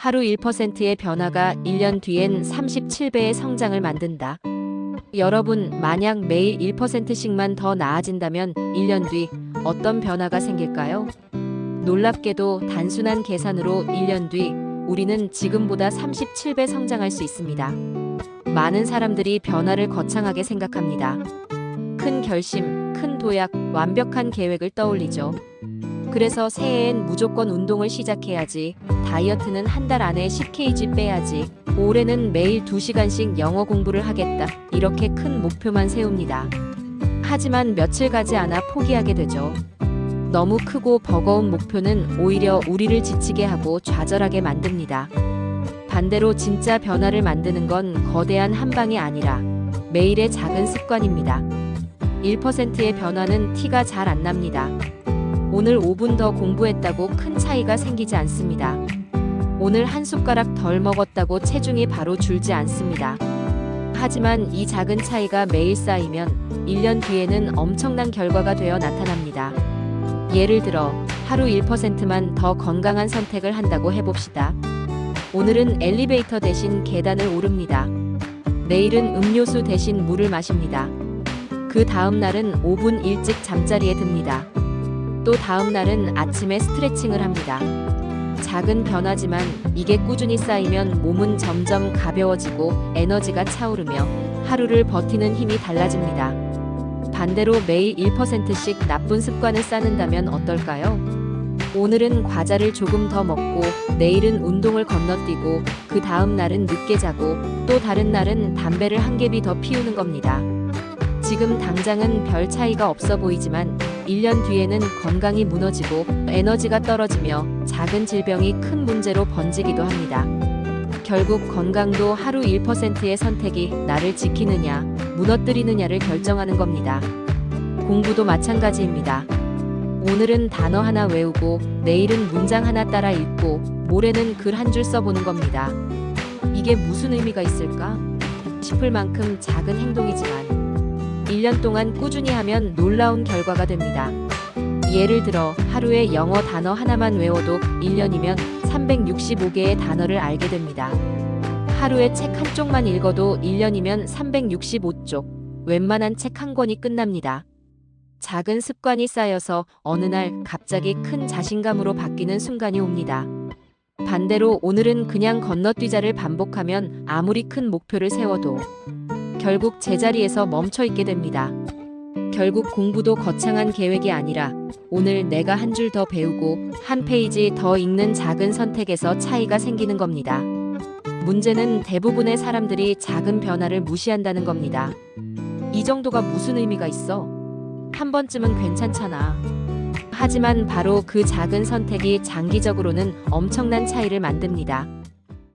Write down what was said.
하루 1%의 변화가 1년 뒤엔 37배의 성장을 만든다. 여러분, 만약 매일 1%씩만 더 나아진다면 1년 뒤 어떤 변화가 생길까요? 놀랍게도 단순한 계산으로 1년 뒤 우리는 지금보다 37배 성장할 수 있습니다. 많은 사람들이 변화를 거창하게 생각합니다. 큰 결심, 큰 도약, 완벽한 계획을 떠올리죠. 그래서 새해엔 무조건 운동을 시작해야지. 다이어트는 한 달 안에 10kg 빼야지. 올해는 매일 2시간씩 영어 공부를 하겠다. 이렇게 큰 목표만 세웁니다. 하지만 며칠 가지 않아 포기하게 되죠. 너무 크고 버거운 목표는 오히려 우리를 지치게 하고 좌절하게 만듭니다. 반대로 진짜 변화를 만드는 건 거대한 한 방이 아니라 매일의 작은 습관입니다. 1%의 변화는 티가 잘 안 납니다. 오늘 5분 더 공부했다고 큰 차이가 생기지 않습니다. 오늘 한 숟가락 덜 먹었다고 체중이 바로 줄지 않습니다. 하지만 이 작은 차이가 매일 쌓이면 1년 뒤에는 엄청난 결과가 되어 나타납니다. 예를 들어 하루 1%만 더 건강한 선택을 한다고 해봅시다. 오늘은 엘리베이터 대신 계단을 오릅니다. 내일은 음료수 대신 물을 마십니다. 그 다음 날은 5분 일찍 잠자리에 듭니다. 또 다음 날은 아침에 스트레칭을 합니다. 작은 변화지만 이게 꾸준히 쌓이면 몸은 점점 가벼워지고 에너지가 차오르며 하루를 버티는 힘이 달라집니다. 반대로 매일 1%씩 나쁜 습관을 쌓는다면 어떨까요? 오늘은 과자를 조금 더 먹고 내일은 운동을 건너뛰고 그 다음 날은 늦게 자고 또 다른 날은 담배를 한 갭이 더 피우는 겁니다. 지금 당장은 별 차이가 없어 보이지만 1년 뒤에는 건강이 무너지고 에너지가 떨어지며 작은 질병이 큰 문제로 번지기도 합니다. 결국 건강도 하루 1%의 선택이 나를 지키느냐, 무너뜨리느냐를 결정하는 겁니다. 공부도 마찬가지입니다. 오늘은 단어 하나 외우고 내일은 문장 하나 따라 읽고 모레는 글 한 줄 써보는 겁니다. 이게 무슨 의미가 있을까? 싶을 만큼 작은 행동이지만 1년 동안 꾸준히 하면 놀라운 결과가 됩니다. 예를 들어 하루에 영어 단어 하나만 외워도 1년이면 365개의 단어를 알게 됩니다. 하루에 책 한 쪽만 읽어도 1년이면 365쪽, 웬만한 책 한 권이 끝납니다. 작은 습관이 쌓여서 어느 날 갑자기 큰 자신감으로 바뀌는 순간이 옵니다. 반대로 오늘은 그냥 건너뛰자를 반복하면 아무리 큰 목표를 세워도 결국 제자리에서 멈춰 있게 됩니다. 결국 공부도 거창한 계획이 아니라 오늘 내가 한 줄 더 배우고 한 페이지 더 읽는 작은 선택에서 차이가 생기는 겁니다. 문제는 대부분의 사람들이 작은 변화를 무시한다는 겁니다. 이 정도가 무슨 의미가 있어? 한 번쯤은 괜찮잖아. 하지만 바로 그 작은 선택이 장기적으로는 엄청난 차이를 만듭니다.